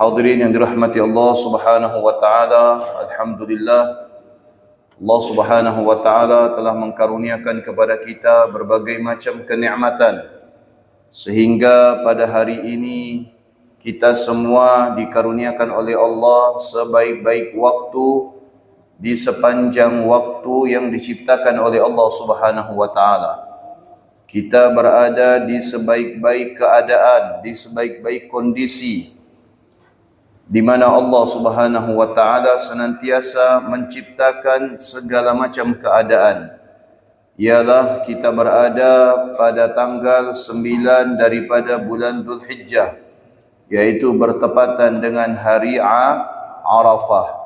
Hadirin yang dirahmati Allah Subhanahu wa taala, alhamdulillah. Allah Subhanahu wa taala telah mengkaruniakan kepada kita berbagai macam kenikmatan. Sehingga pada hari ini kita semua dikaruniakan oleh Allah sebaik-baik waktu di sepanjang waktu yang diciptakan oleh Allah Subhanahu wa taala. Kita berada di sebaik-baik keadaan, di sebaik-baik kondisi di mana Allah Subhanahu wa taala senantiasa menciptakan segala macam keadaan. Ialah kita berada pada tanggal 9 daripada bulan Zulhijjah iaitu bertepatan dengan hari Arafah.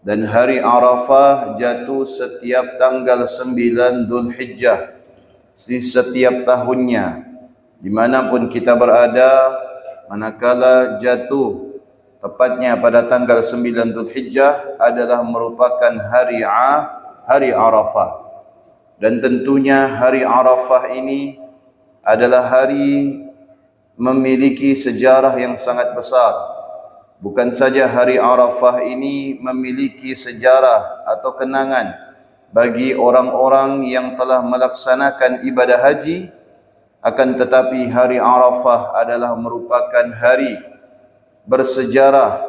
Dan hari Arafah jatuh setiap tanggal 9 Zulhijjah di setiap tahunnya. Dimanapun kita berada, manakala jatuh tepatnya pada tanggal 9 Zulhijjah adalah merupakan hari A, hari Arafah. Dan tentunya hari Arafah ini adalah hari memiliki sejarah yang sangat besar. Bukan saja hari Arafah ini memiliki sejarah atau kenangan bagi orang-orang yang telah melaksanakan ibadah haji akan tetapi hari Arafah adalah merupakan hari bersejarah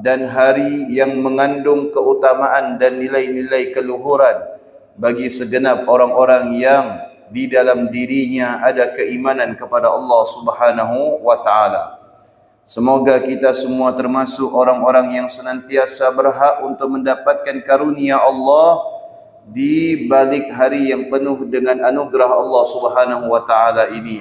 dan hari yang mengandung keutamaan dan nilai-nilai keluhuran bagi segenap orang-orang yang di dalam dirinya ada keimanan kepada Allah Subhanahu wa taala. Semoga kita semua termasuk orang-orang yang senantiasa berhak untuk mendapatkan karunia Allah di balik hari yang penuh dengan anugerah Allah Subhanahu wa taala ini.